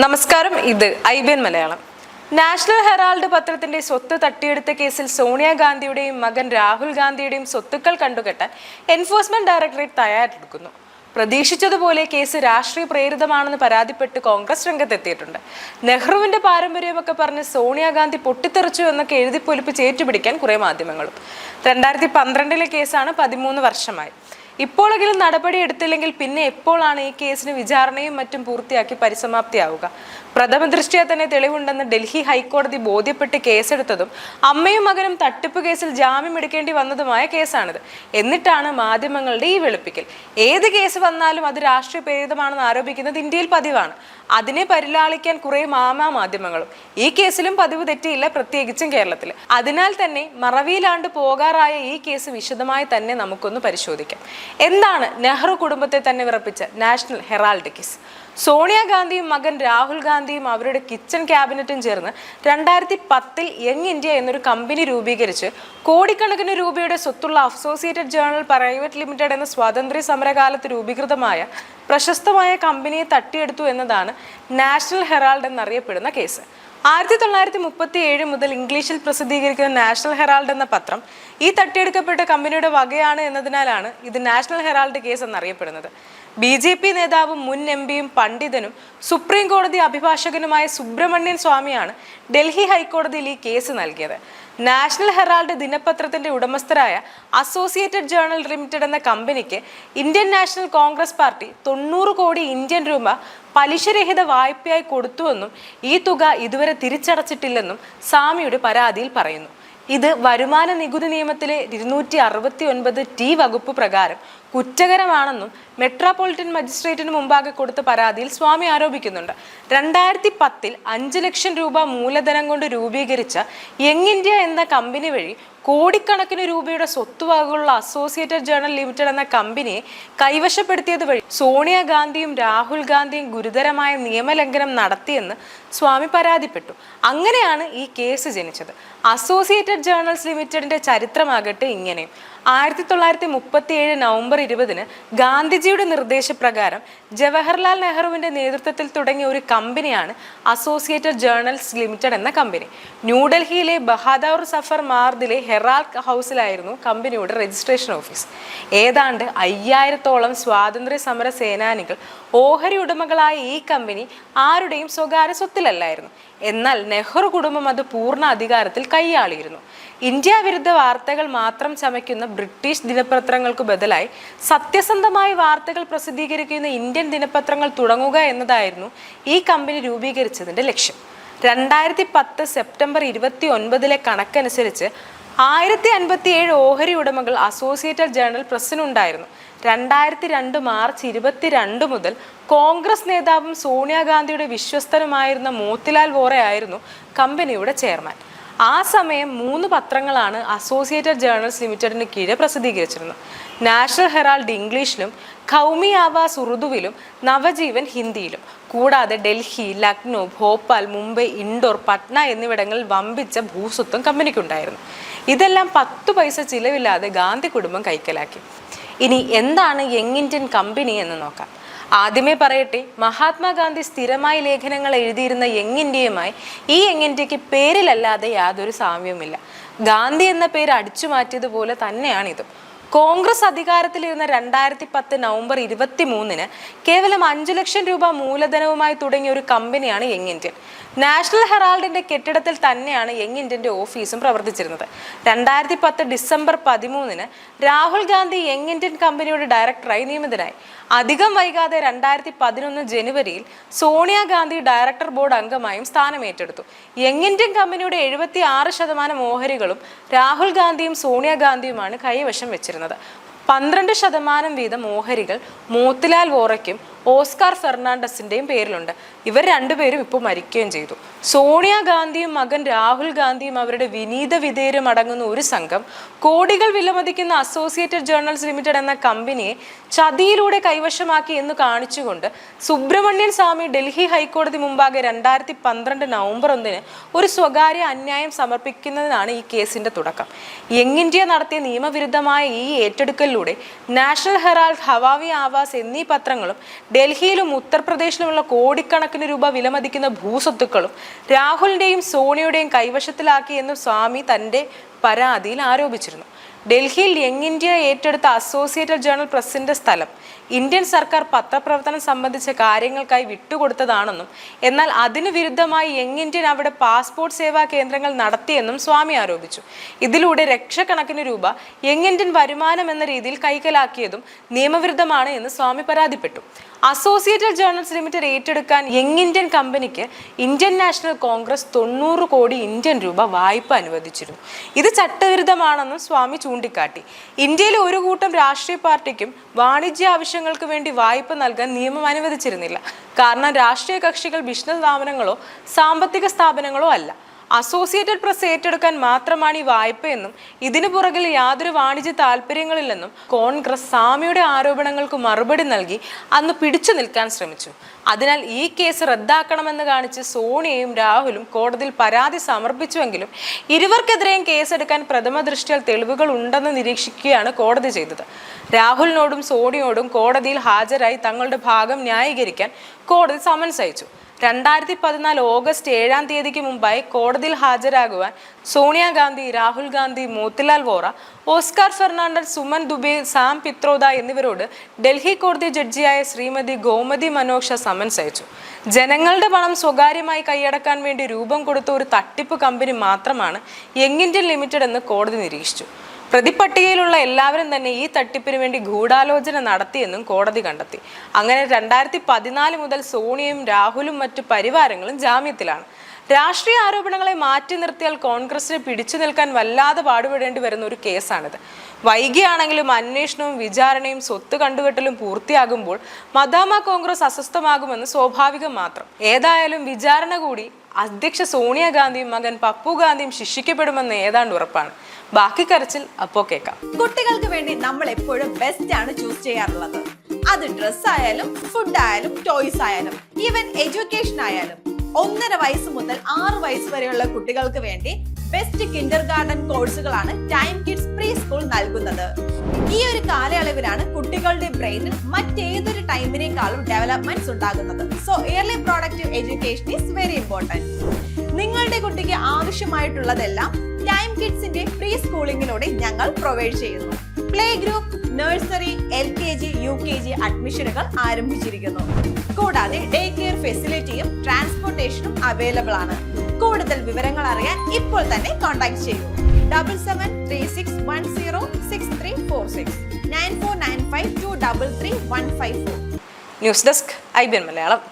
നമസ്കാരം ഇത് I B N Malayalam. National Herald പത്രത്തിന്റെ സ്വത്ത് തട്ടിയെടുത്ത കേസിൽ സോണിയാഗാന്ധിയുടെയും മകൻ രാഹുൽ ഗാന്ധിയുടെയും സ്വത്തുക്കൾ കണ്ടുകെട്ടാൻ എൻഫോഴ്സ്മെന്റ് ഡയറക്ടറേറ്റ് തയ്യാറെടുക്കുന്നു. പ്രതീക്ഷിച്ചതുപോലെ കേസ് രാഷ്ട്രീയ പ്രേരിതമാണെന്ന് പരാതിപ്പെട്ട് കോൺഗ്രസ് രംഗത്തെത്തിയിട്ടുണ്ട്. നെഹ്റുവിന്റെ പാരമ്പര്യമൊക്കെ പറഞ്ഞ് സോണിയാഗാന്ധി പൊട്ടിത്തെറിച്ചു എന്നൊക്കെ എഴുതി പൊലിപ്പിച്ച് ഏറ്റുപിടിക്കാൻ കുറെ മാധ്യമങ്ങളും. രണ്ടായിരത്തി പന്ത്രണ്ടിലെ കേസാണ് പതിമൂന്ന് വർഷമായി. ഇപ്പോഴെങ്കിലും നടപടി എടുത്തില്ലെങ്കിൽ പിന്നെ എപ്പോഴാണ് ഈ കേസിന് വിചാരണയും മറ്റും പൂർത്തിയാക്കി പരിസമാപ്തിയാവുക? പ്രഥമ ദൃഷ്ടിയാ തന്നെ തെളിവുണ്ടെന്ന് ഡൽഹി ഹൈക്കോടതി ബോധ്യപ്പെട്ട് കേസെടുത്തതും അമ്മയും മകനും തട്ടിപ്പ് കേസിൽ ജാമ്യം എടുക്കേണ്ടി വന്നതുമായ കേസാണിത്. എന്നിട്ടാണ് മാധ്യമങ്ങളുടെ ഈ വെളുപ്പിക്കൽ. ഏത് കേസ് വന്നാലും അത് രാഷ്ട്രീയ പ്രേരിതമാണെന്ന് ആരോപിക്കുന്നത് ഇന്ത്യയിൽ പതിവാണ്. അതിനെ പരിലാളിക്കാൻ കുറെ മാമാ മാധ്യമങ്ങളും. ഈ കേസിലും പതിവ് തെറ്റിയില്ല പ്രത്യേകിച്ചും കേരളത്തിൽ. അതിനാൽ തന്നെ മറവിയിലാണ്ട് പോകാറായ ഈ കേസ് വിശദമായി തന്നെ നമുക്കൊന്ന് പരിശോധിക്കാം. എന്താണ് നെഹ്റു കുടുംബത്തെ തന്നെ വിറപ്പിച്ച നാഷണൽ ഹെറാൾഡ് കേസ്? സോണിയാഗാന്ധിയും മകൻ രാഹുൽ ഗാന്ധിയും അവരുടെ കിച്ചൺ ക്യാബിനറ്റും ചേർന്ന് രണ്ടായിരത്തി പത്തിൽ യങ് ഇന്ത്യ എന്നൊരു കമ്പനി രൂപീകരിച്ച് കോടിക്കണക്കിന് രൂപയുടെ സ്വത്തുള്ള അസോസിയേറ്റഡ് ജേണൽ പ്രൈവറ്റ് ലിമിറ്റഡ് എന്ന സ്വാതന്ത്ര്യ സമരകാലത്ത് രൂപീകൃതമായ പ്രശസ്തമായ കമ്പനിയെ തട്ടിയെടുത്തു എന്നതാണ് നാഷണൽ ഹെറാൾഡ് എന്നറിയപ്പെടുന്ന കേസ്. ആയിരത്തി തൊള്ളായിരത്തി മുപ്പത്തി ഏഴ് മുതൽ ഇംഗ്ലീഷിൽ പ്രസിദ്ധീകരിക്കുന്ന നാഷണൽ ഹെറാൾഡ് എന്ന പത്രം ഈ തട്ടിയെടുക്കപ്പെട്ട കമ്പനിയുടെ വകയാണ് എന്നതിനാലാണ് ഇത് നാഷണൽ ഹെറാൾഡ് കേസ് എന്നറിയപ്പെടുന്നത്. ബി ജെ പി നേതാവും മുൻ എം പിയും പണ്ഡിതനും സുപ്രീം കോടതി അഭിഭാഷകനുമായ സുബ്രഹ്മണ്യൻ സ്വാമിയാണ് ഡൽഹി ഹൈക്കോടതിയിൽ ഈ കേസ് നൽകിയത്. നാഷണൽ ഹെറാൾഡ് ദിനപത്രത്തിന്റെ ഉടമസ്ഥരായ അസോസിയേറ്റഡ് ജേണൽ ലിമിറ്റഡ് എന്ന കമ്പനിക്ക് ഇന്ത്യൻ നാഷണൽ കോൺഗ്രസ് പാർട്ടി തൊണ്ണൂറ് കോടി ഇന്ത്യൻ രൂപ പലിശരഹിത വായ്പയായി കൊടുത്തുവെന്നും ഈ തുക ഇതുവരെ തിരിച്ചടച്ചിട്ടില്ലെന്നും സ്വാമിയുടെ പരാതിയിൽ പറയുന്നു. ഇത് വരുമാന നികുതി നിയമത്തിലെ ഇരുന്നൂറ്റി അറുപത്തി ഒൻപത് ടി വകുപ്പ് പ്രകാരം കുറ്റകരമാണെന്നും മെട്രോപൊളിറ്റൻ മജിസ്ട്രേറ്റിന് മുമ്പാകെ കൊടുത്ത പരാതിയിൽ സ്വാമി ആരോപിക്കുന്നുണ്ട്. രണ്ടായിരത്തി പത്തിൽ അഞ്ച് ലക്ഷം രൂപ മൂലധനം കൊണ്ട് രൂപീകരിച്ച യങ് ഇന്ത്യ എന്ന കമ്പനി വഴി കോടിക്കണക്കിന് രൂപയുടെ സ്വത്തുവകകളുള്ള അസോസിയേറ്റഡ് ജേണൽ ലിമിറ്റഡ് എന്ന കമ്പനിയെ കൈവശപ്പെടുത്തിയത് വഴി സോണിയാഗാന്ധിയും രാഹുൽ ഗാന്ധിയും ഗുരുതരമായ നിയമലംഘനം നടത്തിയെന്ന് സ്വാമി പരാതിപ്പെട്ടു. അങ്ങനെയാണ് ഈ കേസ് ജനിച്ചത്. അസോസിയേറ്റഡ് ജേണൽസ് ലിമിറ്റഡിന്റെ ചരിത്രമാകട്ടെ ഇങ്ങനെ. ആയിരത്തി തൊള്ളായിരത്തി മുപ്പത്തി ഏഴ് നവംബർ ഇരുപതിന് ഗാന്ധിജിയുടെ നിർദ്ദേശപ്രകാരം ജവഹർലാൽ നെഹ്റുവിന്റെ നേതൃത്വത്തിൽ തുടങ്ങിയ ഒരു കമ്പനിയാണ് അസോസിയേറ്റഡ് ജേർണൽസ് ലിമിറ്റഡ് എന്ന കമ്പനി. ന്യൂഡൽഹിയിലെ ബഹാദൂർ സഫർ മാർദിലെ ഹെറാൾഡ് ഹൗസിലായിരുന്നു കമ്പനിയുടെ രജിസ്ട്രേഷൻ ഓഫീസ്. ഏതാണ്ട് അയ്യായിരത്തോളം സ്വാതന്ത്ര്യ സമര സേനാനികൾ ഓഹരി ഉടമകളായ ഈ കമ്പനി ആരുടെയും സ്വകാര്യ സ്വത്തിലല്ലായിരുന്നു. എന്നാൽ നെഹ്റു കുടുംബം അത് പൂർണ അധികാരത്തിൽ കൈയാളിയിരുന്നു. ഇന്ത്യ വിരുദ്ധ വാർത്തകൾ മാത്രം ചമയ്ക്കുന്ന ബ്രിട്ടീഷ് ദിനപത്രങ്ങൾക്ക് ബദലായി സത്യസന്ധമായ വാർത്തകൾ പ്രസിദ്ധീകരിക്കുന്ന ഇന്ത്യൻ ദിനപത്രങ്ങൾ തുടങ്ങുക എന്നതായിരുന്നു ഈ കമ്പനി രൂപീകരിച്ചതിന്റെ ലക്ഷ്യം. രണ്ടായിരത്തി പത്ത് സെപ്റ്റംബർ ഇരുപത്തി ഒൻപതിലെ കണക്കനുസരിച്ച് ആയിരത്തി അൻപത്തി ഏഴ് ഓഹരി ഉടമകൾ അസോസിയേറ്റഡ് ജേണൽ പ്രസ്സിനുണ്ടായിരുന്നു രണ്ടായിരത്തി രണ്ട് മാർച്ച് ഇരുപത്തിരണ്ട് മുതൽ കോൺഗ്രസ് നേതാവും സോണിയാഗാന്ധിയുടെ വിശ്വസ്തനുമായിരുന്ന മോത്തിലാൽ വോറ ആയിരുന്നു കമ്പനിയുടെ ചെയർമാൻ. ആ സമയം മൂന്ന് പത്രങ്ങളാണ് അസോസിയേറ്റഡ് ജേണൽസ് ലിമിറ്റഡിന് കീഴെ പ്രസിദ്ധീകരിച്ചിരുന്നത്. നാഷണൽ ഹെറാൾഡ് ഇംഗ്ലീഷിലും കൗമി ആവാസ് ഉറുദുവിലും നവജീവൻ ഹിന്ദിയിലും. കൂടാതെ ഡൽഹി ലക്നൗ ഭോപ്പാൽ മുംബൈ ഇൻഡോർ പട്ന എന്നിവിടങ്ങളിൽ വമ്പിച്ച ഭൂസ്വത്വം കമ്പനിക്കുണ്ടായിരുന്നു. ഇതെല്ലാം പത്തു പൈസ ചിലവില്ലാതെ ഗാന്ധി കുടുംബം കൈക്കലാക്കി. ഇനി എന്താണ് യങ് ഇന്ത്യൻ കമ്പനി എന്ന് നോക്കാം. ആദ്യമേ പറയട്ടെ മഹാത്മാഗാന്ധി സ്ഥിരമായി ലേഖനങ്ങൾ എഴുതിയിരുന്ന യങ് ഇന്ത്യയുമായി ഈ യങ് ഇന്ത്യയ്ക്ക് പേരിലല്ലാതെ യാതൊരു സാമ്യവുമില്ല. ഗാന്ധി എന്ന പേര് അടിച്ചു മാറ്റിയതുപോലെ തന്നെയാണിതും. കോൺഗ്രസ് അധികാരത്തിലിരുന്ന രണ്ടായിരത്തി പത്ത് നവംബർ ഇരുപത്തി മൂന്നിന് കേവലം അഞ്ചു ലക്ഷം രൂപ മൂലധനവുമായി തുടങ്ങിയ ഒരു കമ്പനിയാണ് യങ് ഇന്ത്യൻ. നാഷണൽ ഹെറാൾഡിന്റെ കെട്ടിടത്തിൽ തന്നെയാണ് യങ് ഇന്ത്യന്റെ ഓഫീസും പ്രവർത്തിച്ചിരുന്നത്. രണ്ടായിരത്തി പത്ത് ഡിസംബർ പതിമൂന്നിന് രാഹുൽ ഗാന്ധി യങ് ഇന്ത്യൻ കമ്പനിയുടെ ഡയറക്ടറായി നിയമിതനായി. അധികം വൈകാതെ രണ്ടായിരത്തി പതിനൊന്ന് ജനുവരിയിൽ സോണിയാഗാന്ധി ഡയറക്ടർ ബോർഡ് അംഗമായും സ്ഥാനമേറ്റെടുത്തു. യങ് ഇന്ത്യൻ കമ്പനിയുടെ എഴുപത്തി ആറ് ശതമാനം ഓഹരികളും രാഹുൽ ഗാന്ധിയും സോണിയാഗാന്ധിയുമാണ് കൈവശം വെച്ചിരുന്നത്. പന്ത്രണ്ട് ശതമാനം വീതം ഓഹരികൾ മോത്തിലാൽ വോറയ്ക്കും ഓസ്കാർ ഫെർണാണ്ടസിന്റെയും പേരിലുണ്ട്. ഇവർ രണ്ടുപേരും ഇപ്പോൾ മരിക്കുകയും ചെയ്തു. സോണിയാഗാന്ധിയും മകൻ രാഹുൽ ഗാന്ധിയും അവരുടെ വിനീത വിധേയരും അടങ്ങുന്ന ഒരു സംഘം കോടികൾ വിലമതിക്കുന്ന അസോസിയേറ്റഡ് ജേർണൽസ് ലിമിറ്റഡ് എന്ന കമ്പനിയെ ചതിയിലൂടെ കൈവശമാക്കി എന്ന് കാണിച്ചുകൊണ്ട് സുബ്രഹ്മണ്യൻ സ്വാമി ഡൽഹി ഹൈക്കോടതി മുമ്പാകെ രണ്ടായിരത്തി പന്ത്രണ്ട് നവംബർ ഒന്നിന് ഒരു സ്വകാര്യ അന്യായം സമർപ്പിക്കുന്നതിനാണ് ഈ കേസിന്റെ തുടക്കം. യങ് ഇന്ത്യ നടത്തിയ നിയമവിരുദ്ധമായ ഈ ഏറ്റെടുക്കലിലൂടെ നാഷണൽ ഹെറാൾഡ് ഹവാവി ആവാസ് എന്നീ പത്രങ്ങളും ഡൽഹിയിലും ഉത്തർപ്രദേശിലുമുള്ള കോടിക്കണക്കിന് രൂപ വിലമതിക്കുന്ന ഭൂസ്വത്തുക്കളും രാഹുലിന്റെയും സോണിയുടെയും കൈവശത്തിലാക്കിയെന്നും സ്വാമി തന്റെ പരാതിയിൽ ആരോപിച്ചിരുന്നു. ഡൽഹിയിൽ യങ് ഇന്ത്യ ഏറ്റെടുത്ത അസോസിയേറ്റഡ് ജേണൽ പ്രസിന്റെ സ്ഥലം. ഇന്ത്യൻ സർക്കാർ പത്രപ്രവർത്തനം സംബന്ധിച്ച കാര്യങ്ങൾക്കായി വിട്ടുകൊടുത്തതാണെന്നും എന്നാൽ അതിനു വിരുദ്ധമായി യങ് ഇന്ത്യൻ അവിടെ പാസ്പോർട്ട് സേവാ കേന്ദ്രങ്ങൾ നടത്തിയെന്നും സ്വാമി ആരോപിച്ചു. ഇതിലൂടെ ലക്ഷക്കണക്കിന് രൂപ യങ് ഇന്ത്യൻ വരുമാനം എന്ന രീതിയിൽ കൈക്കലാക്കിയതും നിയമവിരുദ്ധമാണ് എന്ന് സ്വാമി പരാതിപ്പെട്ടു. അസോസിയേറ്റഡ് ജേർണൽസ് ലിമിറ്റഡ് ഏറ്റെടുക്കാൻ യങ് ഇന്ത്യൻ കമ്പനിക്ക് ഇന്ത്യൻ നാഷണൽ കോൺഗ്രസ് തൊണ്ണൂറ് കോടി ഇന്ത്യൻ രൂപ വായ്പ അനുവദിച്ചിരുന്നു. ഇത് ചട്ടവിരുദ്ധമാണെന്നും സ്വാമി ചൂണ്ടിക്കാട്ടി. ഇന്ത്യയിലെ ഒരു കൂട്ടം രാഷ്ട്രീയ പാർട്ടിക്കും വാണിജ്യ ആവശ്യങ്ങൾക്ക് വേണ്ടി വായ്പ നൽകാൻ നിയമം അനുവദിച്ചിരുന്നില്ല. കാരണം രാഷ്ട്രീയ കക്ഷികൾ ബിസിനസ് സ്ഥാപനങ്ങളോ സാമ്പത്തിക സ്ഥാപനങ്ങളോ അല്ല. അസോസിയേറ്റഡ് പ്രസ് ഏറ്റെടുക്കാൻ മാത്രമാണ് ഈ വായ്പയെന്നും ഇതിനു പുറകിൽ യാതൊരു വാണിജ്യ താല്പര്യങ്ങളില്ലെന്നും കോൺഗ്രസ് സ്വാമിയുടെ ആരോപണങ്ങൾക്ക് മറുപടി നൽകി അന്ന് പിടിച്ചു നിൽക്കാൻ ശ്രമിച്ചു. അതിനാൽ ഈ കേസ് റദ്ദാക്കണമെന്ന് കാണിച്ച് സോണിയയും രാഹുലും കോടതിയിൽ പരാതി സമർപ്പിച്ചുവെങ്കിലും ഇരുവർക്കെതിരെയും കേസെടുക്കാൻ പ്രഥമ ദൃഷ്ടിയാൽ തെളിവുകൾ ഉണ്ടെന്ന് നിരീക്ഷിക്കുകയാണ് കോടതി ചെയ്തത്. രാഹുലിനോടും സോണിയോടും കോടതിയിൽ ഹാജരായി തങ്ങളുടെ ഭാഗം ന്യായീകരിക്കാൻ കോടതി സമൻസ് അയച്ചു. രണ്ടായിരത്തി പതിനാല് ഓഗസ്റ്റ് ഏഴാം തീയതിക്ക് മുമ്പായി കോടതിയിൽ ഹാജരാകുവാൻ സോണിയാഗാന്ധി രാഹുൽ ഗാന്ധി മോത്തിലാൽ വോറ ഓസ്കാർ ഫെർണാണ്ടസ് സുമൻ ദുബെ സാം പിത്രോദ എന്നിവരോട് ഡൽഹി കോടതി ജഡ്ജിയായ ശ്രീമതി ഗോമതി മനോക്ഷ സമൻസ് അയച്ചു. ജനങ്ങളുടെ പണം സ്വകാര്യമായി കൈയടക്കാൻ വേണ്ടി രൂപം കൊടുത്ത ഒരു തട്ടിപ്പ് കമ്പനി മാത്രമാണ് യങ് ഇന്ത്യൻ ലിമിറ്റഡ് എന്ന് കോടതി നിരീക്ഷിച്ചു. പ്രതിപട്ടികയിലുള്ള എല്ലാവരും തന്നെ ഈ തട്ടിപ്പിന് വേണ്ടി ഗൂഢാലോചന നടത്തിയെന്നും കോടതി കണ്ടെത്തി. അങ്ങനെ രണ്ടായിരത്തി പതിനാല് മുതൽ സോണിയയും രാഹുലും മറ്റു പരിവാരങ്ങളും ജാമ്യത്തിലാണ്. രാഷ്ട്രീയ ആരോപണങ്ങളെ മാറ്റി നിർത്തിയാൽ കോൺഗ്രസിന് പിടിച്ചു നിൽക്കാൻ വല്ലാതെ പാടുപെടേണ്ടി വരുന്ന ഒരു കേസാണിത്. വൈകിയാണെങ്കിലും അന്വേഷണവും വിചാരണയും സ്വത്ത് കണ്ടുകെട്ടലും പൂർത്തിയാകുമ്പോൾ മദാമ കോൺഗ്രസ് അസ്വസ്ഥമാകുമെന്ന് സ്വാഭാവികം മാത്രം. ഏതായാലും വിചാരണ കൂടി അധ്യക്ഷ സോണിയാഗാന്ധിയും മകൻ പപ്പു ഗാന്ധിയും ശിക്ഷിക്കപ്പെടുമെന്ന് ഏതാണ്ട് ഉറപ്പാണ്. ബാക്കി കരച്ചിൽ അപ്പോ കേൾക്കാം കുട്ടികൾക്ക് വേണ്ടി നമ്മൾ എപ്പോഴും ബെസ്റ്റ് ആണ് ചൂസ് ചെയ്യാറുള്ളത്. അത് ഡ്രസ് ആയാലും ഫുഡ് ആയാലും ടോയ്സ് ആയാലും ഈവൻ എഡ്യൂക്കേഷൻ ആയാലും. ഒന്നര വയസ്സ് മുതൽ ആറ് വയസ്സ് വരെയുള്ള കുട്ടികൾക്ക് വേണ്ടി ബെസ്റ്റ് കിൻഡർ ഗാർഡൻ കോഴ്സുകളാണ് ടൈം കിഡ്സ് പ്രീ സ്കൂൾ നൽകുന്നത്. ഈ ഒരു കാലയളവിലാണ് കുട്ടികളുടെ ബ്രെയിനിൽ മറ്റേതൊരു ടൈമിനേക്കാളും ഡെവലപ്മെന്റ്സ് ഉണ്ടാകുന്നത്. So early productive education is very important നിങ്ങളുടെ കുട്ടിക്ക് ആവശ്യമായിട്ടുള്ളതെല്ലാം ടൈം കിഡ്സിന്റെ പ്രീ സ്കൂളിങ്ങിലൂടെ ഞങ്ങൾ പ്രൊവൈഡ് ചെയ്യുന്നു. Play group nursery L K G U K G അഡ്മിഷനുകൾ ആരംഭിച്ചിരിക്കുന്നു. കൂടാതെ ഡേ കെയർ ഫെസിലിറ്റിയും ട്രാൻസ്പോർട്ടേഷനും അവൈലബിൾ ആണ്. കൂടുതൽ വിവരങ്ങൾ അറിയാൻ ഇപ്പോൾ തന്നെ കോൺടാക്ട് ചെയ്യൂ. Double seven three six one zero six three four six nine four nine five two double three one five four news desk I B N Malayalam